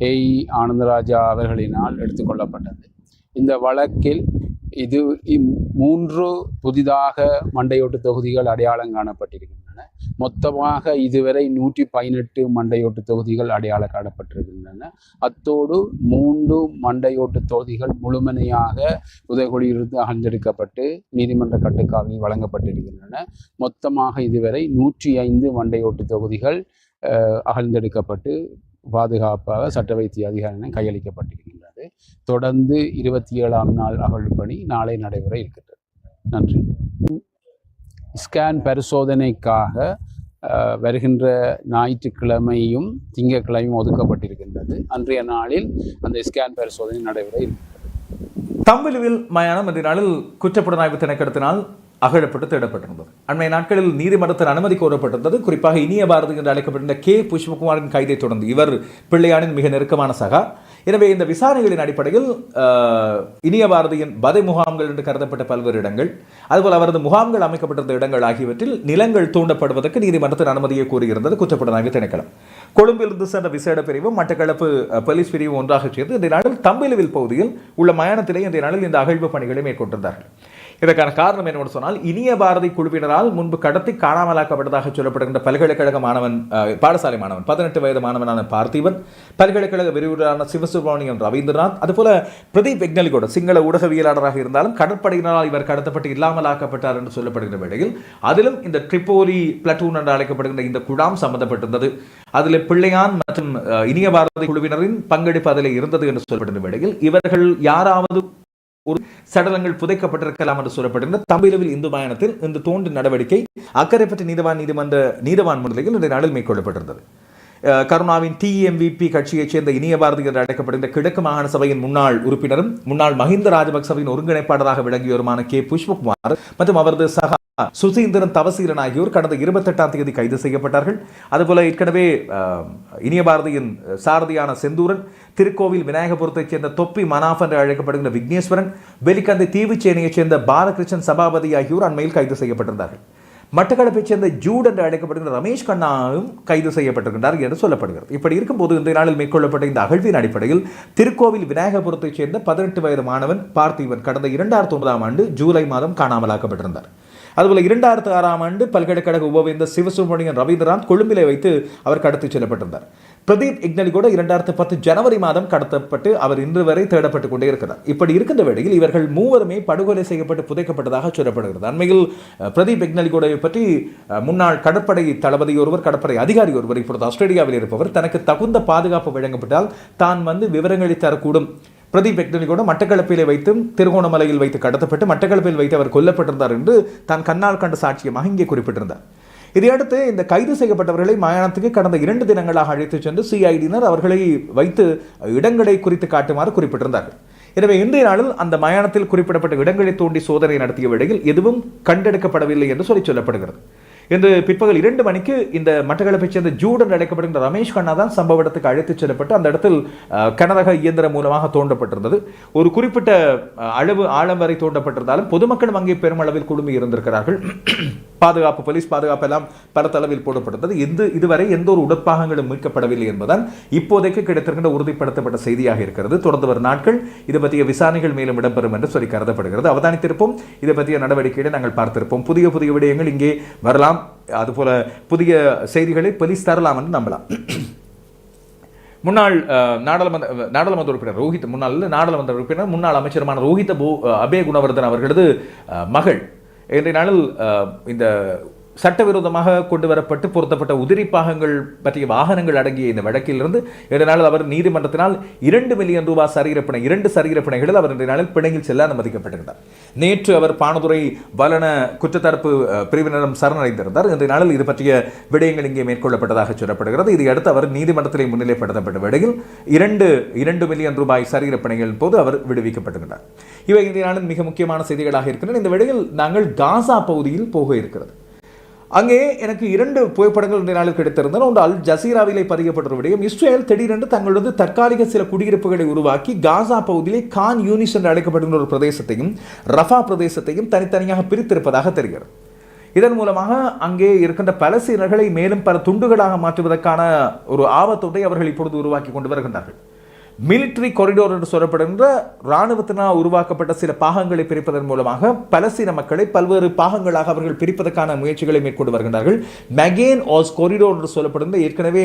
ஏஇ ஆனந்தராஜா அவர்களினால் எடுத்துக்கொள்ளப்பட்டது இந்த வழக்கில் இது மூன்று புதிதாக மண்டையோட்டு தொகுதிகள் அடையாளம் காணப்பட்டிருக்கின்றன. மொத்தமாக இதுவரை நூற்றி பதினெட்டு மண்டையோட்டு தொகுதிகள் அடையாளம் காணப்பட்டிருக்கின்றன. அத்தோடு மூன்று மண்டையோட்டு தொகுதிகள் முழுமையாக உதயகுடியிலிருந்து அகழ்ந்தெடுக்கப்பட்டு நீதிமன்ற கட்டுக்காவில் வழங்கப்பட்டிருக்கின்றன. மொத்தமாக இதுவரை நூற்றி ஐந்து மண்டையோட்டு தொகுதிகள் அகழ்ந்தெடுக்கப்பட்டு பாதுகாப்பாக சட்ட வைத்திய அதிகாரியிடம் கையளிக்கப்பட்டிருக்கின்றது தொடர்ந்து இருபத்தி ஏழாம் நாள் அகழ்வு பணி நாளை நடைபெற இருக்கின்றது. நன்றி. ஸ்கேன் பரிசோதனைக்காக வருகின்ற ஞாயிற்றுக்கிழமையும் திங்கட்கிழமையும் ஒதுக்கப்பட்டிருக்கின்றது. அன்றைய நாளில் அந்த ஸ்கேன் பரிசோதனை நடைபெற இருக்கின்றது. தம்பிலுவில் மயானம் இன்றைய நாளில் குற்றப்புலனாய்வு திணைக்களத்தினால் அகழப்பட்டு தேடப்பட்டிருந்தது. அண்மைய நாட்களில் நீதிமன்றத்தில் அனுமதி கோரப்பட்டிருந்தது. குறிப்பாக இனிய பாரதி என்று அழைக்கப்பட்டிருந்த கே. புஷ்பகுமாரின் கைதை தொடர்ந்து இவர் பிள்ளையானின் மிக நெருக்கமான சகா. எனவே இந்த விசாரணைகளின் அடிப்படையில் இனிய பாரதியின் பதை முகாம்கள் என்று கருதப்பட்ட பல்வேறு இடங்கள் அதுபோல் அவரது முகாம்கள் அமைக்கப்பட்டிருந்த இடங்கள் ஆகியவற்றில் நிலங்கள் தூண்டப்படுவதற்கு நீதிமன்றத்தின் அனுமதியை கோரியிருந்தது குற்றப்புலனாய்வு திணைக்களம். கொழும்பிலிருந்து சென்ற விசேட பிரிவும் மட்டக்களப்பு போலீஸ் பிரிவும் ஒன்றாக சேர்ந்து இந்த நாளில் தம்பிலுவில் பகுதியில் உள்ள மயானத்திலே இந்த நாளில் இந்த அகழ்வு பணிகளை மேற்கொண்டிருந்தார்கள். இதற்கான காரணம் என்னவென்று சொன்னால் இனிய பாரதி குழுவினரால் முன்பு கடத்தி காணாமலாக்கப்பட்டதாக சொல்லப்படுகின்ற பல்கலைக்கழக மாணவன் பாடசாலை மாணவன் பதினெட்டு வயது மாணவனான பார்த்திபன் பல்கலைக்கழக விரிவுரையாளர் சிவசுப்ரமணியன் ரவீந்திரநாத் அதுபோல பிரதீப் விக்னலிகோட சிங்கள ஊடகவியலாளராக இருந்தாலும் கடற்படையினரால் இவர் கடத்தப்பட்டு இல்லாமலாக்கப்பட்டார் என்று சொல்லப்படுகிற வேளையில் அதிலும் இந்த ட்ரிப்போலி பிளட்டூன் என்று அழைக்கப்படுகின்ற இந்த குழாம் சம்பந்தப்பட்டிருந்தது. அதில் பிள்ளையான் மற்றும் இனிய பாரதி குழுவினரின் பங்கெடுப்பு அதில் இருந்தது என்று சொல்லப்படுகிற வேளையில் இவர்கள் யாராவது ஒரு சடலங்கள் புதைக்கப்பட்டிருக்கலாம் என்று சொல்லப்பட்டிருந்த தமிழவில் இந்து மாயணத்தில் இந்த தோண்டு நடவடிக்கை அக்கரைப்பட்ட நீதவான் நீதிமன்ற நீதவான் முன்னிலையில் இந்த நாளில் மேற்கொள்ளப்பட்டிருந்தது. கருணாவின் டிஎம்விபி கட்சியைச் சேர்ந்த இனிய பாரதி என்று அழைக்கப்படுகின்ற கிழக்கு மாகாண சபையின் முன்னாள் உறுப்பினரும் முன்னாள் மஹிந்த ராஜபக்சவின் ஒருங்கிணைப்பாளராக விளங்கியவருமான கே. புஷ்பகுமார் மற்றும் அவரது சகா சுசீந்திரன் தவசீரன் ஆகியோர் கடந்த இருபத்தெட்டாம் தேதி கைது செய்யப்பட்டார்கள். அதுபோல ஏற்கனவே இனிய பாரதியின் சாரதியான செந்தூரன் திருக்கோவில் விநாயகபுரத்தைச் சேர்ந்த தொப்பி மனாஃப் என்று அழைக்கப்படுகின்ற விக்னேஸ்வரன் வெலிக்கந்தை தீவுச்சேனையைச் சேர்ந்த பாலகிருஷ்ணன் சபாபதி ஆகியோர் அண்மையில் கைது செய்யப்பட்டிருந்தார்கள். மட்டக்களப்பைச் சேர்ந்த ஜூட் என்று அழைக்கப்படுகிற ரமேஷ் கண்ணாவும் கைது செய்யப்பட்டிருக்கின்றார் என்று சொல்லப்படுகிறது. இப்படி இருக்கும்போது இந்த நாளில் மேற்கொள்ளப்பட்ட இந்த அகழ்வின் அடிப்படையில் திருக்கோவில் விநாயகபுரத்தைச் சேர்ந்த பதினெட்டு வயது மாணவன் பார்த்திபன் கடந்த இரண்டாயிரத்தி ஒன்பதாம் ஆண்டு ஜூலை மாதம் காணாமலாக்கப்பட்டிருந்தார். அதுபோல் இரண்டாயிரத்து ஆறாம் ஆண்டு பல்கலைக்கழக உபவேந்த சிவசுப்ரமணியன் ரவீந்திரநாத் கொழும்பிலே வைத்து அவர் கடத்திச் செல்லப்பட்டிருந்தார். பிரதீப் இக்னலி கூட இரண்டாயிரத்து பத்து ஜனவரி மாதம் கடத்தப்பட்டு அவர் இன்று வரை தேடப்பட்டு கொண்டே இருக்கிறார். இப்படி இருக்கின்ற வேளையில் இவர்கள் மூவருமே படுகொலை செய்யப்பட்டு புதைக்கப்பட்டதாக சொல்லப்படுகிறது. அண்மையில் பிரதீப் பிரதீப் கூட பற்றி முன்னாள் கடற்படை தளபதி ஒருவர் கடற்படை அதிகாரி ஒருவர் இப்பொழுது ஆஸ்திரேலியாவில் இருப்பவர். தனக்கு தகுந்த பாதுகாப்பு வழங்கப்பட்டால் தான் வந்து விவரங்களை தரக்கூடும். பிரதீப் கூட மட்டக்களப்பிலே வைத்தும் திருகோணமலையில் வைத்து கடத்தப்பட்டு மட்டக்களப்பில் வைத்து அவர் கொல்லப்பட்டிருந்தார் என்று தான் கண்ணால் கண்ட சாட்சியமாக இங்கே குறிப்பிட்டிருந்தார். இதையடுத்து இந்த கைது செய்யப்பட்டவர்களை மாயாணத்துக்கு கடந்த இரண்டு தினங்களாக அழைத்துச் சென்று சிஐடியினர் அவர்களை வைத்து இடங்களை குறித்து காட்டுமாறு குறிப்பிட்டிருந்தார்கள். எனவே இன்றைய நாளில் அந்த மயானத்தில் குறிப்பிடப்பட்ட இடங்களை தோண்டி சோதனை நடத்திய வேளையில் எதுவும் கண்டெடுக்கப்படவில்லை என்று சொல்லி சொல்லப்படுகிறது. இன்று பிற்பகல் இரண்டு மணிக்கு இந்த மட்டக்களப்பைச் சேர்ந்த ஜூடன் அழைக்கப்படுகின்ற ரமேஷ் கண்ணா தான் சம்பவ இடத்துக்கு அழைத்துச் செல்லப்பட்டு அந்த இடத்தில் கனரக இயந்திரம் மூலமாக தோண்டப்பட்டிருந்தது. ஒரு குறிப்பிட்ட அளவு ஆழம் வரை தோண்டப்பட்டிருந்தாலும் பொதுமக்களும் அங்கே பெருமளவில் குழுமி இருந்திருக்கிறார்கள். பாதுகாப்பு போலீஸ் பாதுகாப்பு எல்லாம் பரத்தளவில் போடப்பட்டது எந்த இதுவரை எந்த ஒரு உடற்பாகங்களும் மீட்கப்படவில்லை என்பதால் இப்போதைக்கு கிடைத்திருக்கின்ற உறுதிப்படுத்தப்பட்ட செய்தியாக இருக்கிறது. தொடர்ந்து வரும் நாட்கள் இது பற்றிய விசாரணைகள் மேலும் இடம்பெறும் என்று சொல்லி கருதப்படுகிறது. அவதானித்திருப்போம். இதை பற்றிய நடவடிக்கைகளை நாங்கள் பார்த்திருப்போம். புதிய புதிய விடயங்கள் இங்கே வரலாம். அதுபோல புதிய செய்திகளை போலீஸ் தரலாம் என்று நம்பலாம். முன்னாள் நாடாளுமன்ற நாடாளுமன்ற உறுப்பினர் ரோஹித் முன்னாள் நாடாளுமன்ற உறுப்பினர் முன்னாள் அமைச்சருமான ரோஹித பூ அபே குணவர்தன் அவர்களது மகள். இன்றைய நாளில் இந்த சட்டவிரோதமாக கொண்டு வரப்பட்டு பொருத்தப்பட்ட உதிரி பாகங்கள் பற்றிய வாகனங்கள் அடங்கிய இந்த வழக்கிலிருந்து இன்றைய நாளில் அவர் நீதிமன்றத்தினால் இரண்டு மில்லியன் ரூபாய் சரீரப்பிணை இரண்டு சரீரப்பிணைகளில் அவர் இன்றைய நாளில் பிணையில் செல்ல அனுமதிக்கப்பட்டிருந்தார் நேற்று அவர் பானதுரை வலன குற்றத்தரப்பு பிரிவினரும் சரணடைந்திருந்தார். இன்றைய நாளில் இது பற்றிய விடயங்கள் இங்கே மேற்கொள்ளப்பட்டதாக சொல்லப்படுகிறது. இதையடுத்து அவர் நீதிமன்றத்திலே முன்னிலைப்படுத்தப்பட்ட வேளையில் இரண்டு இரண்டு மில்லியன் ரூபாய் சரீரப்பிணைகள் போது அவர் விடுவிக்கப்பட்டிருந்தார். இவை இன்றைய நாளில் மிக முக்கியமான செய்திகளாக இருக்கின்றன. இந்த வேளையில் நாங்கள் காசா பகுதியில் போக இருக்கிறது அங்கே எனக்கு இரண்டு புகைப்படங்கள் இன்றைய நாளில் கிடைத்திருந்தன ஒன்று அல் ஜசீராவிலே பதியப்பட்ட விடயம். இஸ்ரேல் திடீரென்று தங்களது தற்காலிக சில குடியிருப்புகளை உருவாக்கி காசா பகுதியிலே கான் யூனிஸ் என்று அழைக்கப்படுகின்ற ஒரு பிரதேசத்தையும் ரஃபா பிரதேசத்தையும் தனித்தனியாக பிரித்திருப்பதாக தெரிகிறது. இதன் மூலமாக அங்கே இருக்கின்ற பலசீனர்களை மேலும் பல துண்டுகளாக மாற்றுவதற்கான ஒரு ஆபத்தொன்றை அவர்கள் இப்பொழுது உருவாக்கி கொண்டு வருகின்றார்கள். மிலிட்டரி கொரிடோர் என்று சொல்லப்படுகின்ற இராணுவத்தினால் உருவாக்கப்பட்ட சில பாகங்களை பிரிப்பதன் மூலமாக பலஸ்தீன மக்களை பல்வேறு பாகங்களாக அவர்கள் பிரிப்பதற்கான முயற்சிகளை மேற்கொண்டு வருகின்றார்கள். மெகேன் ஆஸ் கொரிடோர் என்று சொல்லப்படுகின்ற ஏற்கனவே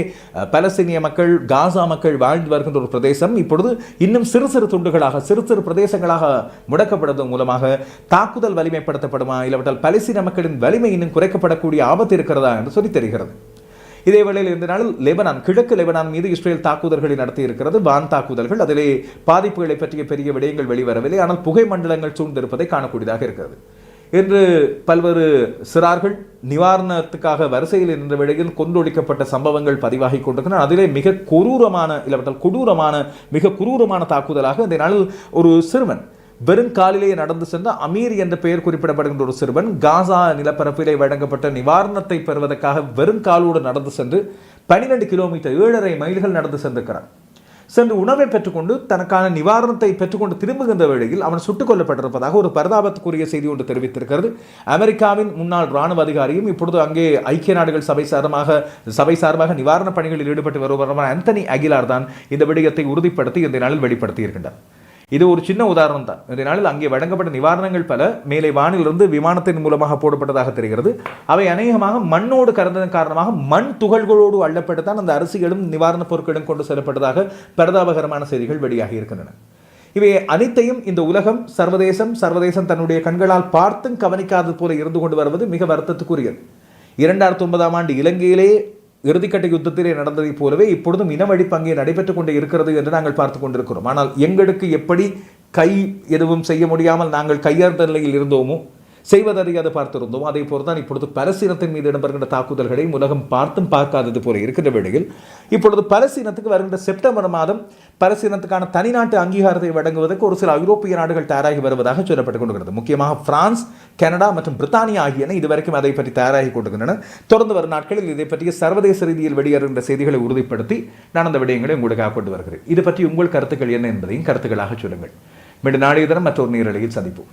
பலஸ்தீனிய மக்கள் காசா மக்கள் வாழ்ந்து வருகின்ற ஒரு பிரதேசம். இப்பொழுது இன்னும் சிறு சிறு துண்டுகளாக சிறு சிறு பிரதேசங்களாக முடக்கப்படுவதன் மூலமாக தாக்குதல் வலிமைப்படுத்தப்படுமா? இல்லவற்றால் பலஸ்தீன மக்களின் வலிமை இன்னும் குறைக்கப்படக்கூடிய ஆபத்து இருக்கிறதா என்று சொல்லி தெரிகிறது. இதே வேளையில் இந்த நாளில் லெபனான் கிழக்கு லெபனான் மீது இஸ்ரேல் தாக்குதல்களை நடத்தி இருக்கிறது வான் தாக்குதல்கள் அதிலே பாதிப்புகளை பற்றிய பெரிய விடயங்கள் வெளிவரவில்லை. ஆனால் புகை மண்டலங்கள் சூழ்ந்திருப்பதை காணக்கூடியதாக இருக்கிறது. இன்று பல்வேறு சிறார்கள் நிவாரணத்துக்காக வரிசையில் நின்ற வேளையில் கொன்றொழிக்கப்பட்ட சம்பவங்கள் பதிவாகி கொண்டிருக்கின்றன. அதிலே மிக கொரூரமான இல்லாவிட்டால் கொடூரமான மிக குரூரமான தாக்குதலாக இந்த நாளில் ஒரு சிறுவன் வெறும் காலிலேயே நடந்து சென்ற அமீர் என்ற பெயர் குறிப்பிடப்படுகின்ற ஒரு சிறுவன் காசா நிலப்பரப்பிலே வழங்கப்பட்ட நிவாரணத்தை பெறுவதற்காக வெறுங்காலோடு நடந்து சென்று பனிரெண்டு கிலோமீட்டர் ஏழரை மைல்கள் நடந்து சென்றிருக்கிறான். சென்று உணவை பெற்றுக்கொண்டு தனக்கான நிவாரணத்தை பெற்றுக்கொண்டு திரும்புகின்ற வேளையில் அவன் சுட்டுக் கொல்லப்பட்டிருப்பதாக ஒரு பரிதாபத்துக்குரிய செய்தி ஒன்று தெரிவித்திருக்கிறது. அமெரிக்காவின் முன்னாள் ராணுவ அதிகாரியும் இப்பொழுது அங்கே ஐக்கிய நாடுகள் சபை சார்பாக சபை சார்பாக நிவாரணப் பணிகளில் ஈடுபட்டு வருபவரான அந்தனி அகிலார் தான் இந்த விடயத்தை உறுதிப்படுத்தி இந்த நாளில் வெளிப்படுத்தியிருக்கின்றார். இது ஒரு சின்ன உதாரணம் தான். இன்றைய நாளில் அங்கே வழங்கப்பட்ட நிவாரணங்கள் பல மேலே வானிலிருந்து விமானத்தின் மூலமாக போடப்பட்டதாக தெரிகிறது. அவை அநேகமாக மண்ணோடு கறந்ததன் காரணமாக மண் துகள்களோடு அள்ளப்பட்டு தான் அந்த அரிசிகளும் நிவாரணப் பொருட்களும் கொண்டு செல்லப்பட்டதாக பரிதாபகரமான செய்திகள் வெளியாகி இருக்கின்றன. இவை அனைத்தையும் இந்த உலகம் சர்வதேசம் சர்வதேசம் தன்னுடைய கண்களால் பார்த்தும் கவனிக்காதது போல இருந்து கொண்டு வருவது மிக வருத்தத்துக்குரியது. இரண்டாயிரத்தி ஒன்பதாம் ஆண்டு இலங்கையிலே இறுதிக்கட்ட யுத்தத்திலே நடந்ததைப் போலவே இப்பொழுதும் இனவழிப்பு அங்கே நடைபெற்றுக் கொண்டே இருக்கிறது என்று நாங்கள் பார்த்து கொண்டிருக்கிறோம். ஆனால் எங்களுக்கு எப்படி கை எதுவும் செய்ய முடியாமல் நாங்கள் கையார்ந்த நிலையில் இருந்தோமோ செய்வதறியாது பார்த்திருந்தோம். அதே போல்தான் இப்பொழுது பலசீனத்தின் மீது இடம்பெறுகின்ற தாக்குதல்களை உலகம் பார்த்தும் பார்க்காதது போல இருக்கின்ற வேளையில் இப்பொழுது பலசீனத்துக்கு வருகின்ற செப்டம்பர் மாதம் பலசீனத்துக்கான தனிநாட்டு அங்கீகாரத்தை வழங்குவதற்கு ஒரு சில ஐரோப்பிய நாடுகள் தயாராகி வருவதாக சொல்லப்பட்டுக் கொண்டிருக்கிறது. முக்கியமாக பிரான்ஸ் கனடா மற்றும் பிரித்தானியா ஆகியன இதுவரைக்கும் அதை பற்றி தயாராகி கொண்டிருக்கின்றன. தொடர்ந்து வரும் நாட்களில் இதை பற்றிய சர்வதேச ரீதியில் வெளியேறுகின்ற செய்திகளை உறுதிப்படுத்தி நான் அந்த விடயங்களை உங்களுக்காக கொண்டு வருகிறேன். இது பற்றி உங்கள் கருத்துக்கள் என்ன என்பதையும் கருத்துக்களாக சொல்லுங்கள். மீண்டும் நாளைய தினம் மற்றொரு நீரலையில் சந்திப்போம்.